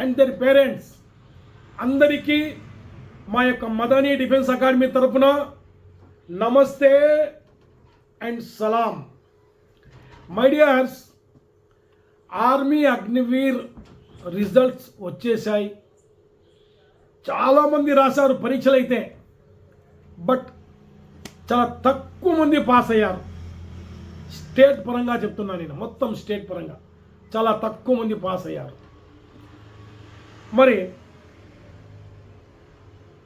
And their parents. అందరికీ మా యొక్క మదనీ డిఫెన్స్ అకాడమీ తరపున నమస్తే and Salam. My dears army Agniveer results వచ్చేసాయి చాలామంది రాశారు పరీక్షలు అయితే బట్ చాలా తక్కువ మంది పాస్ అయ్యారు. స్టేట్ పరంగా చెప్తున్నా నేను మొత్తం స్టేట్ పరంగా. చాలా తక్కువ మంది పాస్ అయ్యారు. మరి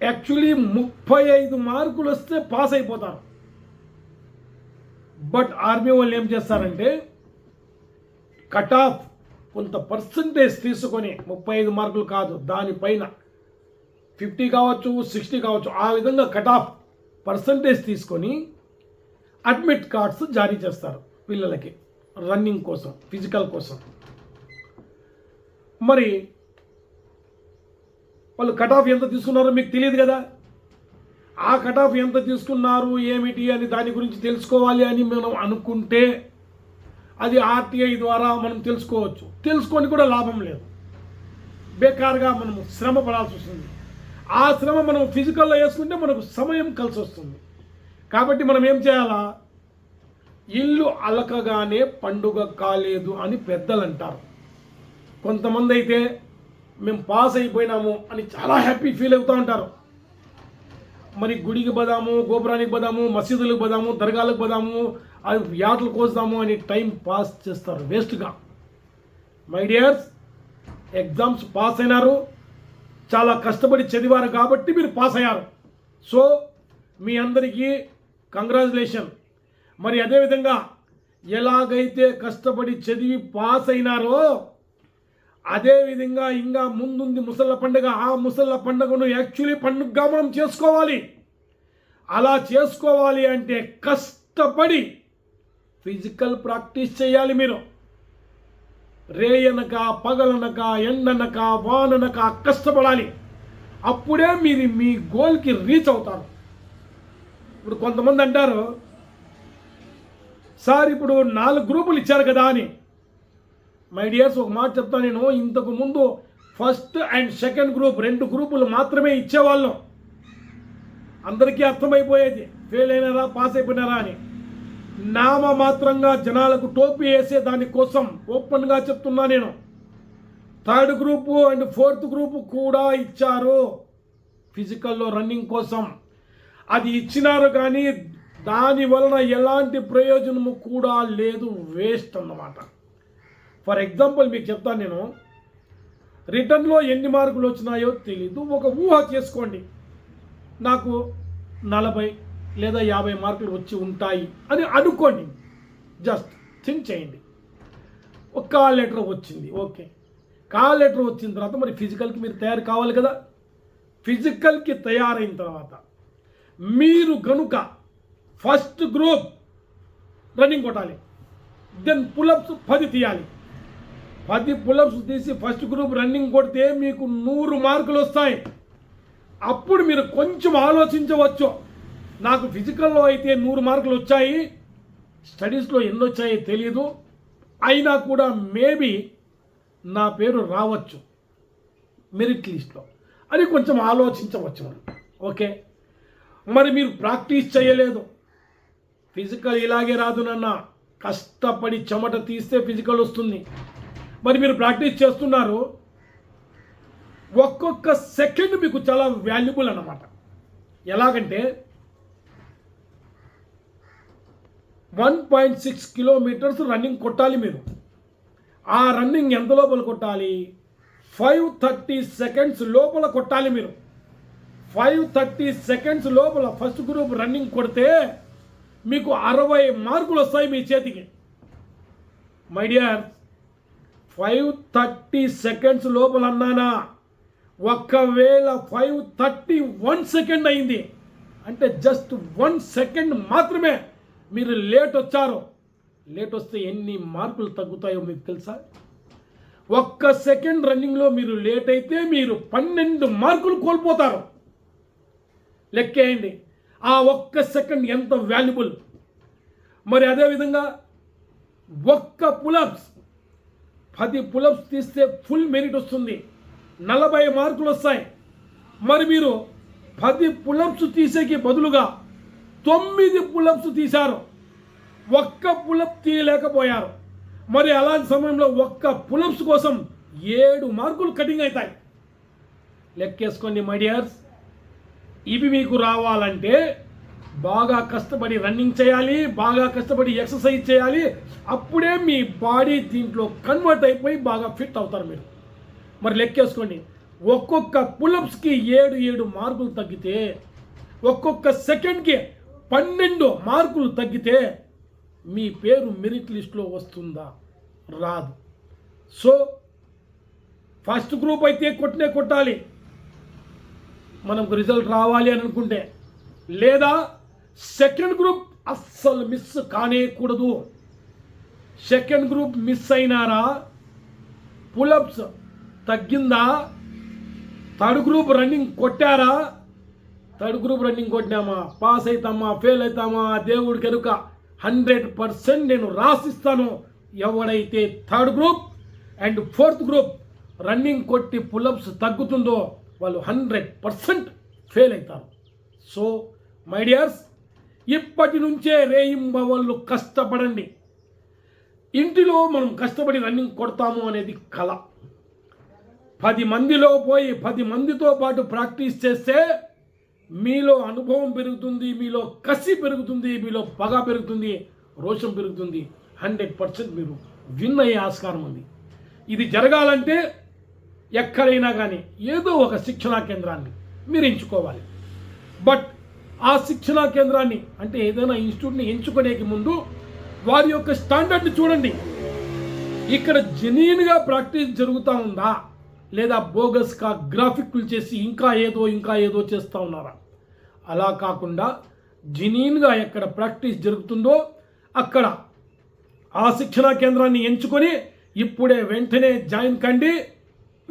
యాక్చువల్లీ ముప్పై ఐదు మార్కులు వస్తే పాస్ అయిపోతారు. బట్ ఆర్మీ వాళ్ళు ఏం చేస్తారంటే కట్ ఆఫ్ కొంత పర్సంటేజ్ తీసుకొని ముప్పై ఐదు మార్కులు కాదు దానిపైన ఫిఫ్టీ కావచ్చు సిక్స్టీ కావచ్చు ఆ విధంగా కట్ ఆఫ్ పర్సంటేజ్ తీసుకొని అడ్మిట్ కార్డ్స్ జారీ చేస్తారు పిల్లలకి రన్నింగ్ కోసం ఫిజికల్ కోసం. మరి వాళ్ళు కట్ ఆఫ్ ఎంత తీసుకున్నారో మీకు తెలియదు కదా? ఆ కట్ ఆఫ్ ఎంత తీసుకున్నారు ఏమిటి అని దాని గురించి తెలుసుకోవాలి అని మనం అనుకుంటే అది ఆర్టీఐ ద్వారా మనం తెలుసుకోవచ్చు. తెలుసుకొని కూడా లాభం లేదు. బేకారుగా మనం శ్రమ పడాల్సి వస్తుంది. ఆ శ్రమ మనం ఫిజికల్లో వేసుకుంటే మనకు సమయం కలిసి వస్తుంది. కాబట్టి మనం ఏం చేయాలా? ఇల్లు అలకగానే పండుగ కాలేదు అని పెద్దలు అంటారు కొంతమంది అయితే మేము పాస్ అయిపోయినాము అని చాలా హ్యాపీ ఫీల్ అవుతూ ఉంటారు. మరి గుడికి పోదాము గోపురానికి పోదాము మసీదులకు పోదాము దర్గాలకు పోదాము అది యాటలు కోస్తాము అని టైం పాస్ చేస్తారు వేస్ట్గా. మై డియర్స్ ఎగ్జామ్స్ పాస్ అయినారు. చాలా కష్టపడి చదివారు కాబట్టి మీరు పాస్ అయ్యారు. సో మీ అందరికీ కంగ్రాచులేషన్. మరి అదేవిధంగా ఎలాగైతే కష్టపడి చదివి పాస్ అయినారో అదేవిధంగా ఇంకా ముందుంది ముసళ్ళ పండుగ. ఆ ముసళ్ళ పండుగను యాక్చువల్లీ పండుగగా మనం చేసుకోవాలి. అలా చేసుకోవాలి అంటే కష్టపడి ఫిజికల్ ప్రాక్టీస్ చేయాలి మీరు. రేయనక పగలనక ఎండనక వాననక కష్టపడాలి. అప్పుడే మీరు మీ గోల్కి రీచ్ అవుతారు. ఇప్పుడు కొంతమంది అంటారు సార్ ఇప్పుడు నాలుగు గ్రూపులు ఇచ్చారు కదా అని. మై డియర్స్ ఒక మాట చెప్తాను నేను. ఇంతకు ముందు ఫస్ట్ అండ్ సెకండ్ గ్రూప్ రెండు గ్రూపులు మాత్రమే ఇచ్చేవాళ్ళం. అందరికీ అర్థమైపోయేది. ఫెయిల్ అయినారా పాస్ అయిపోయినారా అని. నామ మాత్రంగా జనాలకు టోపీ వేసే దానికోసం ఓపెన్గా చెప్తున్నా నేను. Third group and fourth group కూడా ఇచ్చారు. ఫిజికల్లో రన్నింగ్ కోసం. అది ఇచ్చినారు కానీ దాని వలన ఎలాంటి ప్రయోజనము కూడా లేదు వేస్ట్ అన్నమాట. ఫర్ ఎగ్జాంపుల్ మీకు చెప్తాను నేను. రిటర్న్లో ఎన్ని మార్కులు వచ్చినాయో తెలీదు. ఒక ఊహ చేసుకోండి. నాకు నలభై లేదా యాభై మార్కులు వచ్చి ఉంటాయి అని అనుకోండి. జస్ట్ థింక్ చేయండి. ఒక కాల్ లెటర్ వచ్చింది. ఓకే. కాల్ లెటర్ వచ్చిన తర్వాత మరి ఫిజికల్కి మీరు తయారు కావాలి కదా. ఫిజికల్కి తయారైన తర్వాత మీరు గనుక ఫస్ట్ గ్రూప్ రన్నింగ్ కొట్టాలి. దెన్ పులప్స్ పది తీయాలి. పది పులప్స్ తీసి ఫస్ట్ గ్రూప్ రన్నింగ్ కొడితే మీకు నూరు మార్కులు వస్తాయి. అప్పుడు మీరు కొంచెం ఆలోచించవచ్చు. నాకు ఫిజికల్లో అయితే నూరు మార్కులు వచ్చాయి. స్టడీస్లో ఎన్ని వచ్చాయో తెలియదు అయినా కూడా మేబీ నా పేరు రావచ్చు. మెరిట్ లిస్ట్లో అని కొంచెం ఆలోచించవచ్చు. మనం ఓకే మరి మీరు ప్రాక్టీస్ చేయలేదు. ఫిజికల్ ఇలాగే రాదు నాన్న. కష్టపడి చెమట తీస్తే ఫిజికల్ వస్తుంది. మరి మీరు ప్రాక్టీస్ చేస్తున్నారు ఒక్కొక్క సెకండ్ మీకు చాలా వాల్యుబుల్ అన్నమాట. ఎలాగంటే one point six kilometres running కొట్టాలి మీరు. ఆ రన్నింగ్ ఎంత లోపల కొట్టాలి? ఫైవ్ థర్టీ సెకండ్స్ లోపల కొట్టాలి మీరు. ఫైవ్ థర్టీ సెకండ్స్ లోపల ఫస్ట్ గ్రూప్ రన్నింగ్ కొడితే మీకు అరవై మార్కులు వస్తాయి మీ చేతికి. My dear five thirty seconds లోపల అన్నానా? ఒకవేళ ఫైవ్ థర్టీ వన్ సెకండ్ అయింది అంటే జస్ట్ వన్ సెకండ్ మాత్రమే మీరు లేట్ వచ్చారు. లేట్ వస్తే ఎన్ని మార్కులు తగ్గుతాయో మీకు తెలుసా? ఒక్క సెకండ్ రన్నింగ్లో మీరు లేట్ అయితే మీరు పన్నెండు మార్కులు కోల్పోతారు. లెక్కేయండి ఆ ఒక్క సెకండ్ ఎంత వాల్యుబుల్ మరి అదేవిధంగా ఒక్క పులప్స్ పది పులప్స్ తీస్తే ఫుల్ మెరిట్ వస్తుంది. నలభై మార్కులు వస్తాయి. మరి మీరు పది పులప్స్ తీసేకి బదులుగా తొమ్మిది పులప్స్ తీశారు. ఒక్క పులప్ తీయలేకపోయారు. మరి అలాంటి సమయంలో ఒక్క పులప్స్ కోసం ఏడు మార్కులు కటింగ్ అవుతాయి. లెక్కేసుకోండి మై డియర్స్ ఇవి మీకు రావాలంటే బాగా కష్టపడి రన్నింగ్ చేయాలి బాగా కష్టపడి ఎక్సర్సైజ్ చేయాలి అప్పుడే మీ బాడీ దీంట్లో కన్వర్ట్ అయిపోయి బాగా ఫిట్ అవుతారు మీరు. మరి లెక్కేసుకోండి. ఒక్కొక్క పులప్స్కి ఏడు ఏడు మార్కులు తగ్గితే ఒక్కొక్క సెకండ్కి పన్నెండు మార్కులు తగ్గితే మీ పేరు మెరిట్ లిస్ట్లో వస్తుందా? రాదు. సో ఫస్ట్ గ్రూప్ అయితే కొట్టినే కొట్టాలి. మనకు రిజల్ట్ రావాలి అని అనుకుంటే లేదా సెకండ్ గ్రూప్ అస్సలు మిస్ కానేకూడదు. సెకండ్ గ్రూప్ మిస్ అయినారా? పులప్స్ తగ్గిందా? థర్డ్ గ్రూప్ రన్నింగ్ కొట్టారా? థర్డ్ గ్రూప్ రన్నింగ్ కొట్టినామా? పాస్ అవుతామా ఫెయిల్ అవుతామా దేవుడికి కనుక హండ్రెడ్ పర్సెంట్ నేను రాసిస్తాను. ఎవడైతే third group and fourth group running కొట్టి పులప్స్ తగ్గుతుందో వాళ్ళు హండ్రెడ్ పర్సెంట్ ఫెయిల్ అవుతారు. సో మై డియర్స్ ఇప్పటి నుంచే రేయింబవళ్ళు కష్టపడండి. ఇంటిలో మనం కష్టపడి రన్నింగ్ కొడతాము అనేది కళ. పది మందిలో పోయి పది మందితో పాటు ప్రాక్టీస్ చేస్తే మీలో అనుభవం పెరుగుతుంది మీలో కసి పెరుగుతుంది మీలో పగ పెరుగుతుంది రోషం పెరుగుతుంది. హండ్రెడ్ పర్సెంట్ మీరు విన్ అయ్యే ఆస్కారం ఉంది. ఇది జరగాలంటే ఎక్కడైనా కానీ ఏదో ఒక శిక్షణా కేంద్రాన్ని మీరు ఎంచుకోవాలి. బట్ ఆ శిక్షణా కేంద్రాన్ని అంటే ఏదైనా ఇన్స్టిట్యూట్ని ఎంచుకునేకి ముందు వారి యొక్క స్టాండర్డ్ని చూడండి. ఇక్కడ జెన్యున్గా ప్రాక్టీస్ జరుగుతూ ఉందా? లేదా బోగస్గా గ్రాఫిక్లు చేసి ఇంకా ఏదో ఇంకా ఏదో చేస్తూ ఉన్నారా? అలా కాకుండా జెన్యున్గా ఎక్కడ ప్రాక్టీస్ జరుగుతుందో అక్కడ ఆ శిక్షణా కేంద్రాన్ని ఎంచుకొని ఇప్పుడే వెంటనే జాయిన్ కండి.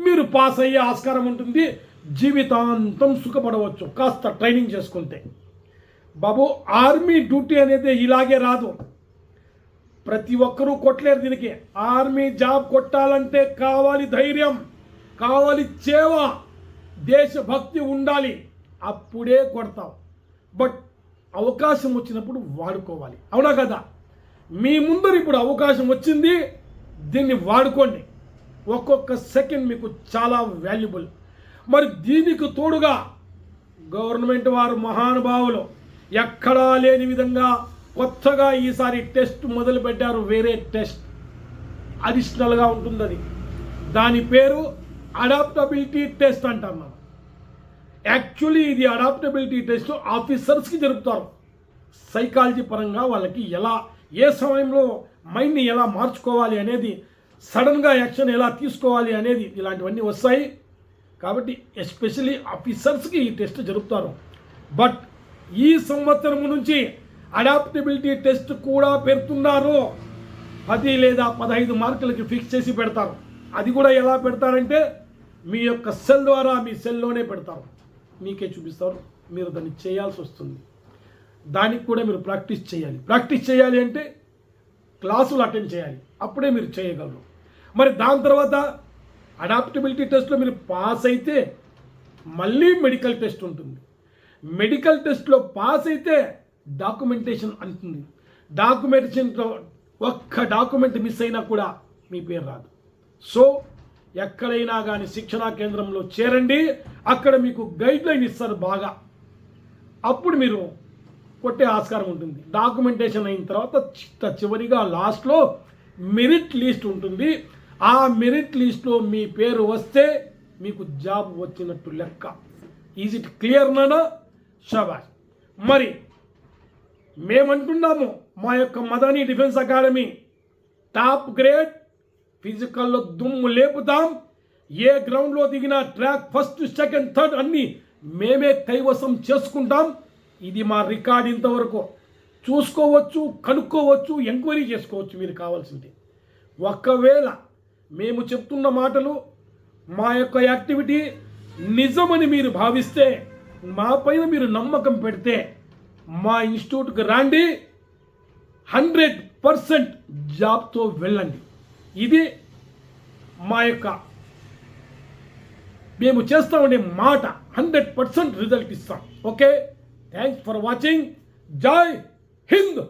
మీరు పాస్ అయ్యే ఆస్కారం ఉంటుంది. జీవితాంతం సుఖపడవచ్చు. కాస్త ట్రైనింగ్ చేసుకుంటే. బాబు ఆర్మీ డ్యూటీ అనేది ఇలాగే రాదు. ప్రతి ఒక్కరూ కొట్టలేరు దీనికి. ఆర్మీ జాబ్ కొట్టాలంటే కావాలి ధైర్యం కావాలి చేవ. దేశభక్తి ఉండాలి అప్పుడే కొడతాం. బట్ అవకాశం వచ్చినప్పుడు వాడుకోవాలి. అవునా కదా? మీ ముందర ఇప్పుడు అవకాశం వచ్చింది దీన్ని వాడుకోండి. ఒక్కొక్క సెకండ్ మీకు చాలా వాల్యుబుల్. మరి దీనికి తోడుగా గవర్నమెంట్ వారు మహానుభావులు ఎక్కడా లేని విధంగా కొత్తగా ఈసారి టెస్ట్ మొదలుపెట్టారు వేరే టెస్ట్. అడిషనల్గా ఉంటుంది అది దాని పేరు అడాప్టబిలిటీ టెస్ట్ అంటాం మనం. యాక్చువల్లీ ఇది అడాప్టబిలిటీ టెస్ట్ ఆఫీసర్స్కి జరుపుతారు. సైకాలజీ పరంగా వాళ్ళకి ఎలా ఏ సమయంలో మైండ్ని ఎలా మార్చుకోవాలి అనేది సడన్గా యాక్షన్ ఎలా తీసుకోవాలి అనేది ఇలాంటివన్నీ వస్తాయి. కాబట్టి ఎస్పెషలీ ఆఫీసర్స్కి ఈ టెస్ట్ జరుపుతారు. బట్ ఈ సంవత్సరం నుంచి అడాప్టబిలిటీ టెస్ట్ కూడా పెడుతున్నారు. పది లేదా పదహైదు మార్కులకి ఫిక్స్ చేసి పెడతారు. అది కూడా ఎలా పెడతారంటే మీ యొక్క సెల్ ద్వారా మీ సెల్లోనే పెడతారు. మీకే చూపిస్తారు. మీరు దాన్ని చేయాల్సి వస్తుంది. దానికి కూడా మీరు ప్రాక్టీస్ చేయాలి. ప్రాక్టీస్ చేయాలి అంటే క్లాసులు అటెండ్ చేయాలి. అప్పుడే మీరు చేయగలరు. మరి దాని తర్వాత అడాప్టబిలిటీ టెస్ట్లో మీరు పాస్ అయితే మళ్ళీ మెడికల్ టెస్ట్ ఉంటుంది. మెడికల్ టెస్ట్లో పాస్ అయితే డాక్యుమెంటేషన్ అంటుంది. డాక్యుమెంటేషన్లో ఒక్క డాక్యుమెంట్ మిస్ అయినా కూడా మీ పేరు రాదు. సో ఎక్కడైనా కానీ శిక్షణా కేంద్రంలో చేరండి. అక్కడ మీకు గైడ్లైన్ ఇస్తారు బాగా. అప్పుడు మీరు కొట్టే ఆస్కారం ఉంటుంది. డాక్యుమెంటేషన్ అయిన తర్వాత చివరిగా లాస్ట్లో మెరిట్ లిస్ట్ ఉంటుంది. ఆ మెరిట్ లిస్ట్లో మీ పేరు వస్తే మీకు జాబ్ వచ్చినట్టు లెక్క. ఈజ్ ఇట్ క్లియర్ నానా? షబాష్. మరి మేమంటున్నాము మా యొక్క Madani defence academy top grade ఫిజికల్లో దుమ్ము లేపుతాం. ఏ గ్రౌండ్లో దిగినా ట్రాక్ ఫస్ట్ సెకండ్ థర్డ్ అన్నీ మేమే కైవసం చేసుకుంటాం. ఇది మా రికార్డ్ ఇంతవరకు. చూసుకోవచ్చు కనుక్కోవచ్చు ఎంక్వైరీ చేసుకోవచ్చు మీరు కావాల్సింది. ఒకవేళ మేము చెప్తున్న మాటలు మా యొక్క యాక్టివిటీ నిజమని మీరు భావిస్తే మా పైన మీరు నమ్మకం పెడితే మా ఇన్స్టిట్యూట్కి రండి. హండ్రెడ్ పర్సెంట్ జాబ్తో వెళ్ళండి. ఇది మా యొక్క మేము చేస్తామనే మాట హండ్రెడ్ పర్సెంట్ రిజల్ట్ ఇస్తాం. ఓకే? Thanks for watching. జై హింద్!